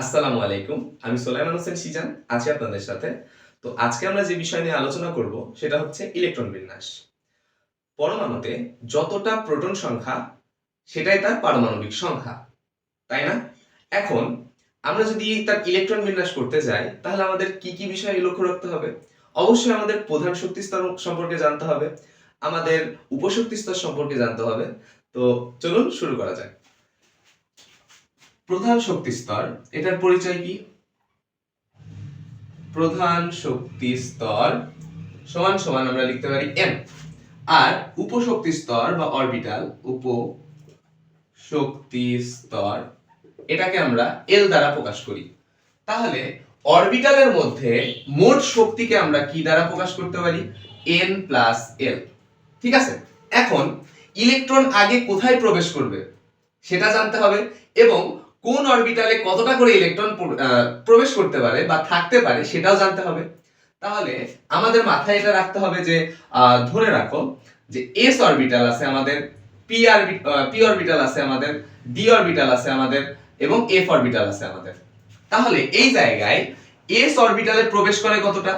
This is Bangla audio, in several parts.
আসসালামু আলাইকুম, আমি সোলাইমান হোসেন সিজান আছি আপনাদের সাথে। তো আজকে আমরা যে বিষয় নিয়ে আলোচনা করব, সেটা হচ্ছে ইলেকট্রন বিন্যাস। পরমাণুতে যতটা প্রোটন সংখ্যা, সেটাই তার পারমাণবিক সংখ্যা, তাই না? এখন, আমরা যদি তার ইলেকট্রন বিন্যাস করতে যাই, তাহলে আমাদের কি কি বিষয়ে লক্ষ্য রাখতে হবে? অবশ্যই আমাদের প্রধান শক্তি স্তর সম্পর্কে জানতে হবে, আমাদের উপশক্তি স্তর সম্পর্কে জানতে হবে। তো চলুন শুরু করা যাক। প্রধান শক্তি স্তর, এটার পরিচয় কি? প্রধান শক্তি স্তর সমান সমান আমরা লিখতে পারি এম আর উপশক্তি স্তর বা অরবিটাল উপ শক্তি স্তর, এটাকে আমরা এল দ্বারা প্রকাশ করি। তাহলে অরবিটালের মধ্যে মোট শক্তিকে আমরা কি দ্বারা প্রকাশ করতে পারি? এন প্লাস এল ঠিক আছে? এখন ইলেকট্রন আগে কোথায় প্রবেশ করবে? সেটা জানতে হবে এবং কোন অরবিটালে কতটা করে ইলেকট্রন প্রবেশ করতে পারে বা থাকতে পারে সেটাও জানতে হবে। তাহলে আমাদের মাথায় এটা রাখতে হবে যে ধরে রাখো যে এস অরবিটাল আছে আমাদের পি পি অরবিটাল আছে আমাদের ডি অরবিটাল আছে আমাদের এবং এফ অরবিটাল আছে আমাদের। তাহলে এই জায়গায় এস অরবিটালে প্রবেশ করে কতটা?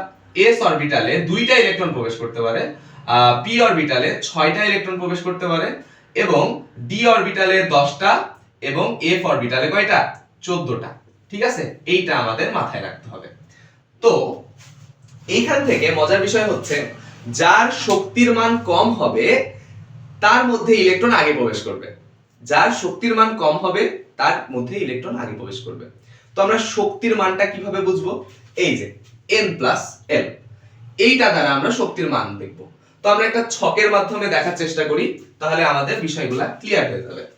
এস অরবিটালে দুইটা ইলেকট্রন প্রবেশ করতে পারে পি অরবিটালে ছয়টা ইলেকট্রন প্রবেশ করতে পারে এবং ডি অরবিটালে দশটা এবং এফ অরবিটালে কয়টা? চোদ্দটা। ঠিক আছে? এইটা আমাদের মাথায় রাখতে হবে। তো, এইখান থেকে মজার বিষয় হচ্ছে, যার শক্তির মান কম হবে, তার মধ্যে ইলেকট্রন আগে প্রবেশ করবে। যার শক্তির মান কম হবে, তার মধ্যে ইলেকট্রন আগে প্রবেশ করবে। তো আমরা শক্তির মানটা কীভাবে বুঝব? এই যে এন প্লাস এল এইটা দ্বারা আমরা শক্তির মান দেখব। তো আমরা একটা ছকের মাধ্যমে দেখার চেষ্টা করি, তাহলে আমাদের বিষয়গুলা ক্লিয়ার হয়ে যাবে।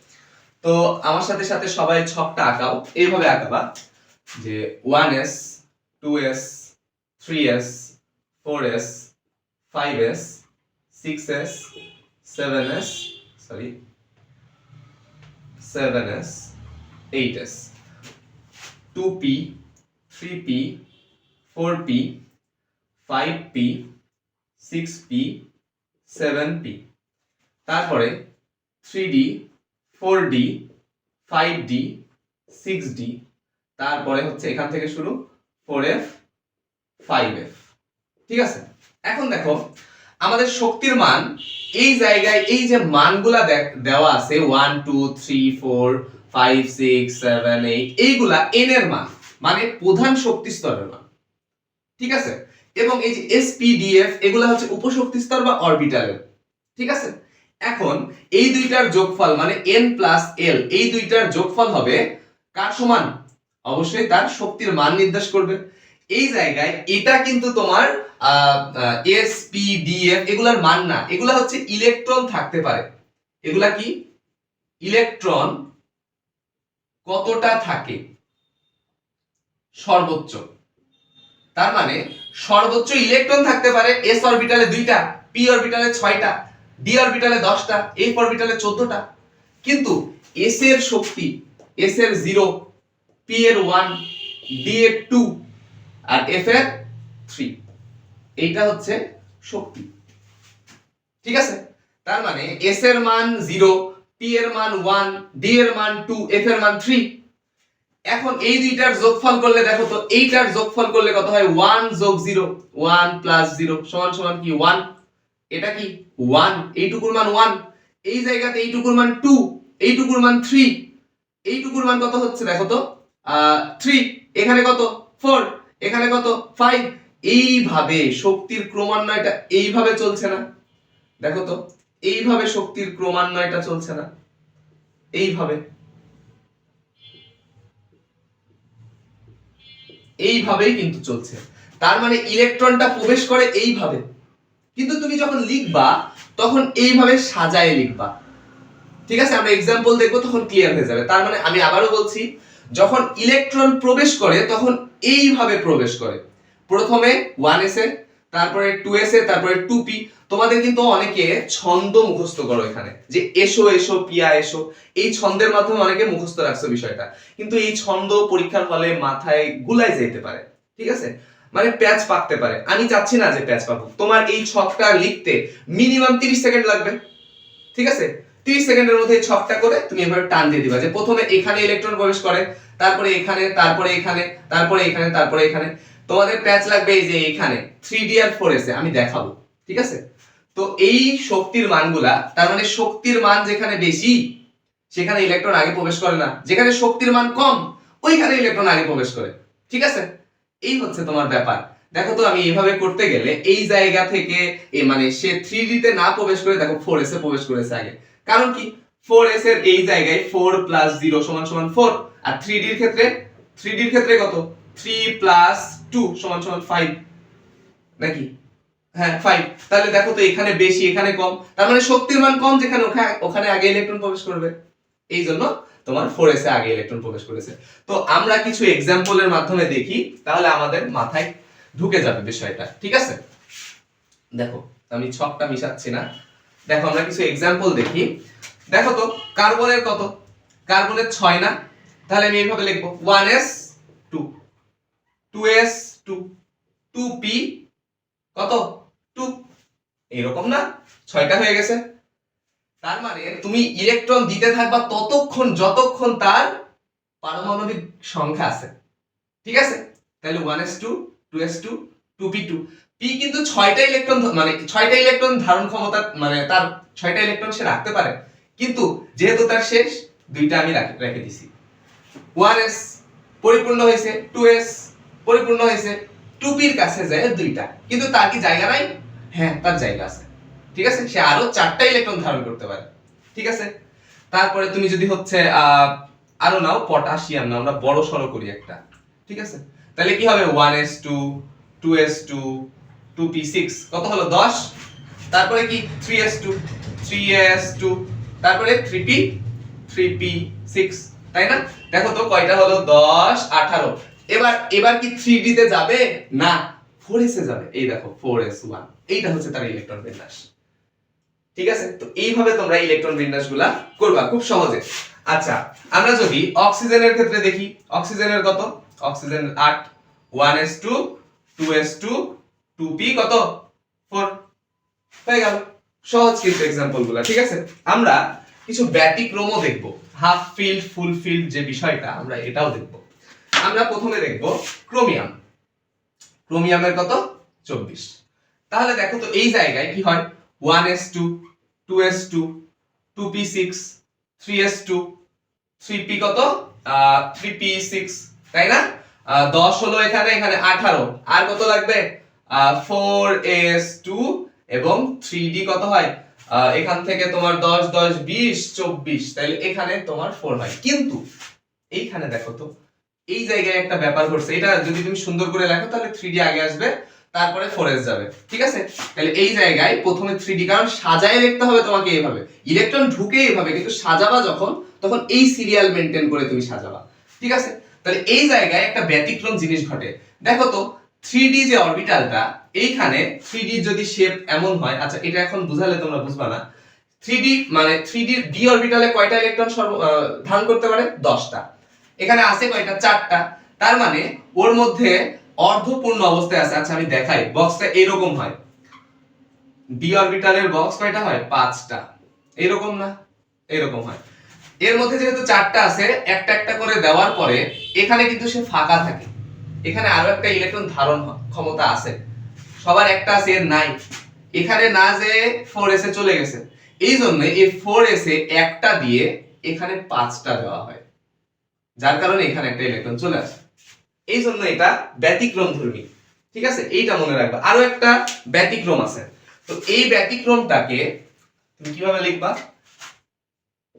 তো আমার সাথে সাথে সবাই ছকটা আঁকাও। এইভাবে আঁকাবা যে one s two s three s four s five s six s seven s sorry seven s eight s two p three p four p five p six p seven p তারপরে three d four d five d six d তারপরে হচ্ছে এখান থেকে শুরু ফোর এফ ফাইভ এফ ঠিক আছে? এখন দেখো, আমাদের শক্তির মান, এই জায়গায় এই যে মানগুলা দেওয়া আছে one two three four five six seven eight এইগুলা এন এর মান মানে প্রধান শক্তি স্তরের মান। ঠিক আছে? এবং এই যে এসপিডিএফ এগুলা হচ্ছে উপশক্তি স্তর বা অরবিটালের। ঠিক আছে? এখন এই দুইটার যোগফল মানে এন প্লাস এল এই দুইটার যোগফল হবে কার সমান? অবশ্যই তার শক্তির মান নির্দেশ করবে। এই জায়গায় এটা কিন্তু তোমার এস পি ডি এফ এগুলার মান না। এগুলা হচ্ছে ইলেকট্রন থাকতে পারে। এগুলা কি? ইলেকট্রন কতটা থাকে? সর্বোচ্চ। তার মানে সর্বোচ্চ ইলেকট্রন থাকতে পারে এস অরবিটালে দুইটা পি অরবিটালে ছয়টা। ডি অরবিটালে দশটা এফ অরবিটালে চোদ্দটা। কিন্তু এস এর শক্তি এস এর জিরো পি এর ওয়ান ডি এর টু আর এফ এর থ্রি এইটা হচ্ছে শক্তি। ঠিক আছে? তার মানে এস এর মান জিরো পি এর মান ওয়ান ডি এর মান টু এফ এর মান থ্রি এখন এই দুইটার যোগফল করলে দেখো তো, এইটার যোগফল করলে কত হয়? ওয়ান যোগ জিরো ওয়ান প্লাস জিরো সমান সমান কি? ওয়ান এটা কি? ওয়ান এইটুকুর মান ওয়ান এই জায়গাতে এইটুকুর মান টু এইটুকুর মান থ্রি এইটুকুর মান কত হচ্ছে দেখো তো? থ্রি এখানে কত? ফোর এখানে কত? ফাইভ এইভাবে শক্তির ক্রমান্বয়টা এইভাবে চলছে না। দেখো তো, এইভাবে শক্তির ক্রমান্বয়টা চলছে না। এইভাবে। এইভাবেই কিন্তু চলছে। তার মানে ইলেকট্রনটা প্রবেশ করে এইভাবে। কিন্তু তুমি যখন লিখবা, তখন এইভাবে সাজায় লিখবা। ঠিক আছে? আমরা এক্সাম্পল দেখব, তখন ক্লিয়ার হয়ে যাবে। তার মানে আমি আবারও বলছি, যখন ইলেকট্রন প্রবেশ করে, তখন এইভাবে প্রবেশ করে। প্রথমে ওয়ান এসে তারপরে টু এসে তারপরে টু পি তোমাদের কিন্তু অনেকে ছন্দ মুখস্থ করো এখানে, যে এসো এসো, পিয়া, এসো। এই ছন্দের মাধ্যমে অনেকে মুখস্থ রাখছো বিষয়টা। কিন্তু এই ছন্দ পরীক্ষার ফলে মাথায় গুলাই যেতে পারে। ঠিক আছে? মানে প্যাচ পাকতে পারে। আমি চাচ্ছি না যে প্যাচ পাকুক। তোমার এই ছকটা লিখতে মিনিমাম তিরিশ সেকেন্ড লাগবে। ঠিক আছে? তিরিশ সেকেন্ডের মধ্যে এই ছকটা করে তুমি এভাবে টান দিয়ে দিবা। যে প্রথমে এখানে ইলেকট্রন প্রবেশ করে, তারপরে এখানে তারপরে এখানে তারপরে এখানে তারপরে এখানে। তোমাদের প্যাচ লাগবে এই যে এখানে। থ্রি ডি আর ফোর এসে আমি দেখাবো। ঠিক আছে? তো এই শক্তির মানগুলা, তার মানে শক্তির মান যেখানে বেশি, সেখানে ইলেকট্রন আগে প্রবেশ করে না। যেখানে শক্তির মান কম, ওইখানে ইলেকট্রন আগে প্রবেশ করে। ঠিক আছে? এই হচ্ছে তোমার ব্যাপার। দেখো তো, আমি এইভাবে করতে গেলে এই জায়গা থেকে মানে সে থ্রি তে না প্রবেশ করে, দেখো ফোর এসে প্রবেশ করেছে আগে। কারণ কি? ফোর এস এর এই জায়গায় ফোর প্লাস জিরো সমান সমান ফোর আর থ্রি ডির ক্ষেত্রে থ্রি ডির ক্ষেত্রে কত? থ্রি প্লাস টু সমান সমান ফাইভ নাকি? হ্যাঁ ফাইভ তাহলে দেখো তো, এখানে বেশি, এখানে কম। তার মানে শক্তির মান কম যেখানে ওখা- ওখানে আগে ইলেকট্রন প্রবেশ করবে। এই জন্য তোমার ফোর এসে আগে ইলেকট্রন প্রবেশ করেছে। তো আমরা কিছু এক্সাম্পলের মাধ্যমে দেখি, তাহলে আমাদের মাথায় ঢুকে যাবে বিষয়টা, ঠিক আছে? দেখো, আমি ছকটা মিশাচ্ছি না। দেখো, আমরা কিছু এক্সাম্পল দেখি। দেখো তো, কার্বনের কত? কার্বনের ছয় না? তাহলে আমি এইভাবে লিখব one s two two s two two p কত? টু এইরকম না? ছয়টা হয়ে গেছে। তার মানে তুমি ইলেকট্রন দিতে থাকবা ততক্ষণ, যতক্ষণ তার পারমাণবিক সংখ্যা আছে। ঠিক আছে? তাহলে one s two two s two two p two p কিন্তু ছয়টা ইলেকট্রন মানে ছয়টা ইলেকট্রন ধারণ ক্ষমতা মানে তার ছয়টা ইলেকট্রন সে রাখতে পারে। কিন্তু যেহেতু তার শেষ, দুইটা আমি রাখে দিছি। ওয়ান এস পরিপূর্ণ হয়েছে টু এস পরিপূর্ণ হয়েছে টু পির কাছে যায় দুইটা। কিন্তু তার কি জায়গা নাই? হ্যাঁ তার জায়গা আছে। ঠিক আছে? সে আরও চারটা ইলেকট্রন ধারণ করতে পারে। ঠিক আছে? তারপরে তুমি যদি হচ্ছে আরও নাও পটাশিয়াম নাও, আমরা বড় সড়ো করি একটা। ঠিক আছে? তাহলে কি হবে? One s two two s two two p six কত হলো? দশ? তারপরে কি? Three s two three s two তারপরে three p three p six তাই না? দেখো তো কয়টা হলো? দশ, আঠারো। এবার এবার কি থ্রি ডি তে যাবে? না ফোর এস যাবে। এই দেখো ফোর এস ওয়ান এইটা হচ্ছে তার ইলেকট্রন বিন্যাস। ঠিক আছে? তো এইভাবে তোমরা ইলেকট্রন বিন্যাসগুলা করবা খুব সহজে। আচ্ছা আমরা যদি অক্সিজেনের ক্ষেত্রে দেখি, অক্সিজেনের কত? অক্সিজেন আট one s two two s two two p কত? ফোর হয়ে গেল। সহজ কিন্তু এক্সাম্পলগুলা, ঠিক আছে? আমরা কিছু ব্যতিক্রমও দেখব। হাফ ফিল্ড ফুল ফিল্ড যে বিষয়টা, আমরা এটাও দেখব। আমরা প্রথমে দেখব ক্রোমিয়াম ক্রোমিয়ামের কত? চব্বিশ। তাহলে দেখো তো এই জায়গায় কি হয়? One s two two s two two p six three s two three p কত? থ্রি পি সিক্স তাই না? দশ হলো এখানে এখানে আঠারো। আর কত লাগবে? ফোর এস টু এবং থ্রি ডি কত হয়? এখান থেকে তোমার দশ দশ, বিশ, চব্বিশ। তাহলে এখানে তোমার ফোর হয়। কিন্তু এইখানে দেখো তো, এই জায়গায় একটা ব্যাপার ঘটছে। এটা যদি তুমি সুন্দর করে লেখো, তাহলে থ্রি ডি আগে আসবে। তারপরে ফোর যাবে, ঠিক আছে? তাহলে এই জায়গায় প্রথমে থ্রি ডি কারণ সাজায় লিখতে হবে তোমাকে এইভাবে ইলেকট্রন ঢুকে এইভাবে কিন্তু সাজাবা যখন, তখন এই সিরিয়াল মেনটেন করে তুমি সাজাবা, ঠিক আছে? তাহলে এই জায়গায় একটা ব্যতিক্রম জিনিস ঘটে। দেখো তো থ্রি ডি যে অরবিটালটা এইখানে থ্রি ডি যদি শেপ এমন হয় আচ্ছা এটা এখন বুঝালে তোমরা বুঝবা না। থ্রি ডি মানে থ্রি ডি ডি অরবিটালে কয়টা ইলেকট্রন সর্ব ধারণ করতে পারে? দশটা। এখানে আছে কয়টা? চারটা। তার মানে ওর মধ্যে অর্ধপূর্ণ অবস্থায় আছে। আচ্ছা আমি দেখাই। বক্সটা এরকম হয়। ডি অরবিটালের বক্স কয়টা হয়? পাঁচটা। এরকম না? এরকম হয়। এর মধ্যে যেহেতু চারটা আছে, একটা একটা করে দেওয়ার পরে এখানে কিন্তু সে ফাঁকা থাকে। এখানে আরও একটা ইলেকট্রন ধারণ ক্ষমতা আছে। সবার একটা আছে, এর নাই। এখানে না যে ফোর এসে চলে গেছে। এই জন্য এই ফোর এসে একটা দিয়ে এখানে পাঁচটা দেওয়া হয়। যার কারণে এখানে একটা ইলেকট্রন চলে আসে। এই জন্য এটা ব্যতিক্রম ধর্মী। ঠিক আছে? এইটা মনে রাখবা। আরও একটা ব্যতিক্রম আছে। তো এই ব্যতিক্রমটাকে তুমি কীভাবে লিখবা?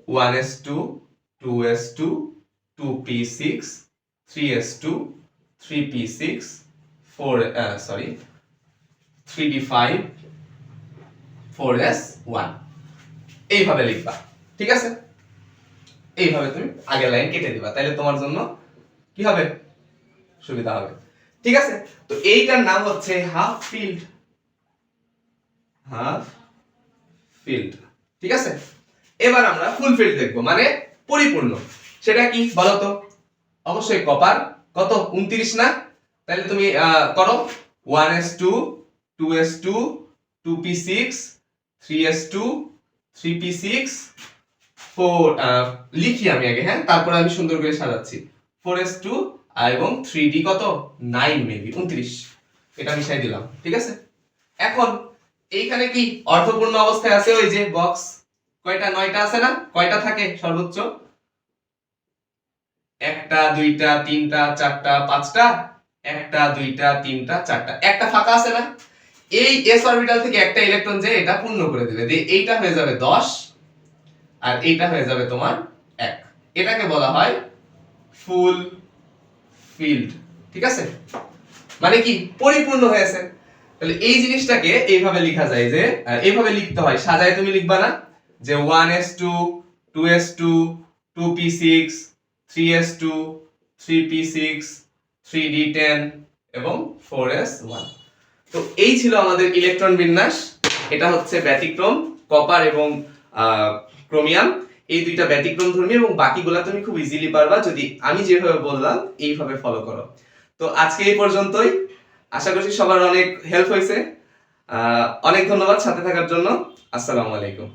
One s two two s two two p six three s two three p six four sorry three d five four s one এইভাবে লিখবা। ঠিক আছে? এইভাবে তুমি আগের লাইন কেটে দিবা। তাহলে তোমার জন্য কি হবে? সুবিধা হবে। ঠিক আছে? তো এইটার নাম হচ্ছে হাফ ফিল্ড হাফ ফিল্ড ঠিক আছে? এবার আমরা ফুল ফিল্ড দেখব মানে পরিপূর্ণ। সেটা কি বলো তো অবশ্যই কপার কত? উনত্রিশ না? তাহলে তুমি করো one s two two s two two p six three s two three p six four লিখি আমি আগে হ্যাঁ? তারপরে আমি সুন্দর করে সাজাচ্ছি। ফোর এস টু এবং থ্রি ডি কত? নাইন মেবি উনত্রিশ। এটা মিশাই দিলাম, ঠিক আছে? এখন, এইখানে কি অর্থপূর্ণ অবস্থায় আছে ওই যে বক্স কয়টা? নয়টা আছে না? কয়টা থাকে সর্বোচ্চ? একটা, দুইটা, তিনটা, চারটা, পাঁচটা? একটা, দুইটা, তিনটা, চারটা। একটা ফাঁকা আছে না? এই এস অরবিটাল থেকে একটা ইলেকট্রন যে, এটা পূর্ণ করে দেবে। দিয়ে এইটা হয়ে যাবে দশ, আর এইটা হয়ে যাবে তোমার এক। এটাকে বলা হয় ফুল ফিল্ড ঠিক আছে? মানে কি? পরিপূর্ণ হয়েছে তাহলে এই জিনিসটাকে এইভাবে লেখা যায় যে এইভাবে লিখতে হয়। সাজায় তুমি লিখবা না? যে one s two two s two two p six three s two three p six three d ten এবং ফোর এস ওয়ান তো এই ছিল আমাদের ইলেকট্রন বিন্যাস। এটা হচ্ছে ব্যতিক্রম কপার এবং ক্রোমিয়াম এই দুইটা ব্যতিক্রম ধর্মী এবং বাকিগুলা তুমি খুব ইজিলি পারবা যদি আমি যেভাবে বললাম, এইভাবে ফলো করো। তো আজকে এই পর্যন্তই। আশা করছি সবার অনেক হেল্প হয়েছে। অনেক ধন্যবাদ সাথে থাকার জন্য। আসসালামু আলাইকুম।